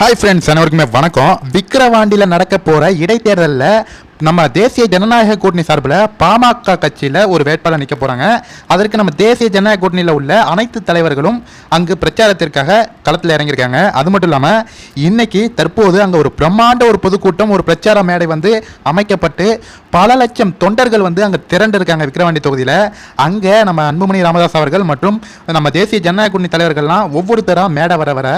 Hi friends அனைவருக்குமே வணக்கம். விக்கிரவாண்டியில் நடக்க போகிற இடைத்தேர்தலில் நம்ம தேசிய ஜனநாயக கூட்டணி சார்பில் பாமக கட்சியில் ஒரு வேட்பாளர் நிற்க போகிறாங்க அதற்கு நம்ம தேசிய ஜனநாயக கூட்டணியில் உள்ள அனைத்து தலைவர்களும் அங்கு பிரச்சாரத்திற்காக களத்தில் இறங்கியிருக்காங்க. அது மட்டும் இல்லாமல் இன்னைக்கு தற்போது அங்கே ஒரு பிரம்மாண்ட ஒரு பொதுக்கூட்டம் ஒரு பிரச்சார மேடை வந்து அமைக்கப்பட்டு பல லட்சம் தொண்டர்கள் வந்து அங்கே திரண்டு இருக்காங்க விக்கிரவாண்டி தொகுதியில். அங்கே நம்ம அன்புமணி ராமதாஸ் அவர்கள் மற்றும் நம்ம தேசிய ஜனநாயக கூட்டணி தலைவர்கள்லாம் ஒவ்வொருத்தராக மேடை வர வர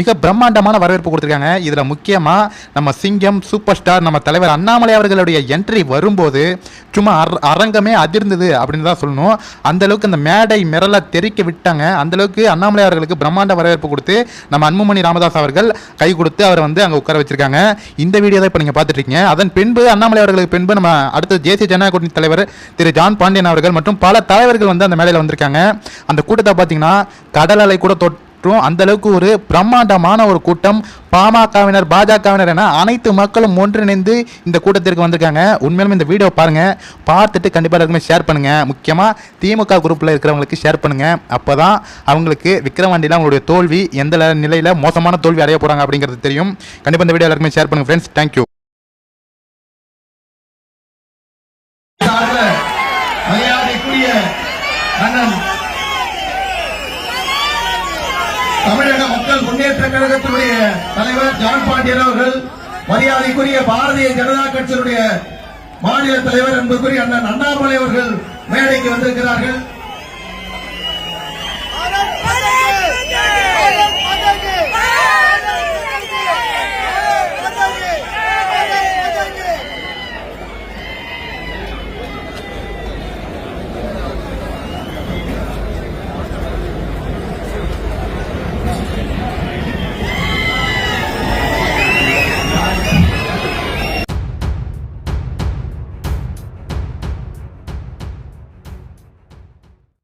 மிக பிரம்மாண்டமான வரவேற்பு கொடுத்துருக்காங்க. இதில் முக்கியமாக நம்ம சிங்கம் சூப்பர் ஸ்டார் நம்ம தலைவர் அண்ணாமலை அவர்களுடைய என்ட்ரி வரும்போது சும்மா அர- அரங்கமே அதிர்ந்தது அப்படின்னு தான் சொல்லணும். அந்த அளவுக்கு அந்த மேடை மிரலை தெறிக்க விட்டாங்க. அந்தளவுக்கு அண்ணாமலை அவர்களுக்கு பிரம்மாண்ட வரவேற்பு கொடுத்து நம்ம அன்புமணி ராமதாஸ் அவர்கள் கை கொடுத்து அவரை வந்து அங்கே உட்கார வச்சிருக்காங்க. இந்த வீடியோ தான் இப்போ நீங்கள் பார்த்துட்டு இருக்கீங்க அதன் பின்பு அண்ணாமலை அவர்களுக்கு பின்பு நம்ம அடுத்த தேசிய ஜனநாயக கூட்டணி தலைவர் திரு ஜான் பாண்டியன் அவர்கள் மற்றும் பல தலைவர்கள் வந்து அந்த மேடையில் வந்திருக்காங்க. அந்த கூட்டத்தை பார்த்தீங்கன்னா கடல் அலை கூட மற்றும் அந்த அளவுக்கு ஒரு பிரம்மாண்டமான ஒரு கூட்டம் பாமகவினர் பாஜகவினர் என அனைத்து மக்களும் ஒன்றிணைந்து இந்த கூட்டத்திற்கு வந்திருக்காங்க. உண்மையிலும் இந்த வீடியோ பாருங்க. பார்த்துட்டு கண்டிப்பாக எல்லாருக்குமே ஷேர் பண்ணுங்க. முக்கியமாக திமுக குரூப்பில் இருக்கிறவங்களுக்கு ஷேர் பண்ணுங்க. அப்பதான் அவங்களுக்கு விக்ரவாண்டியில் அவங்களுடைய தோல்வி எந்த நிலையில் மோசமான தோல்வி அடைய போறாங்க அப்படிங்கிறது தெரியும். கண்டிப்பாக இந்த வீடியோ எல்லாருக்குமே ஷேர் பண்ணுங்க ஃப்ரெண்ட்ஸ் தேங்க்யூ அண்ணன் தமிழக மக்கள் முன்னேற்ற கழகத்தினுடைய தலைவர் ஜான் பாண்டியன் அவர்கள் மரியாதைக்குரிய பாரதிய ஜனதா கட்சியினுடைய மாநில தலைவர் என்பதற்குரிய அண்ணன் அண்ணாமலை அவர்கள் மேடைக்கு வந்திருக்கிறார்கள்.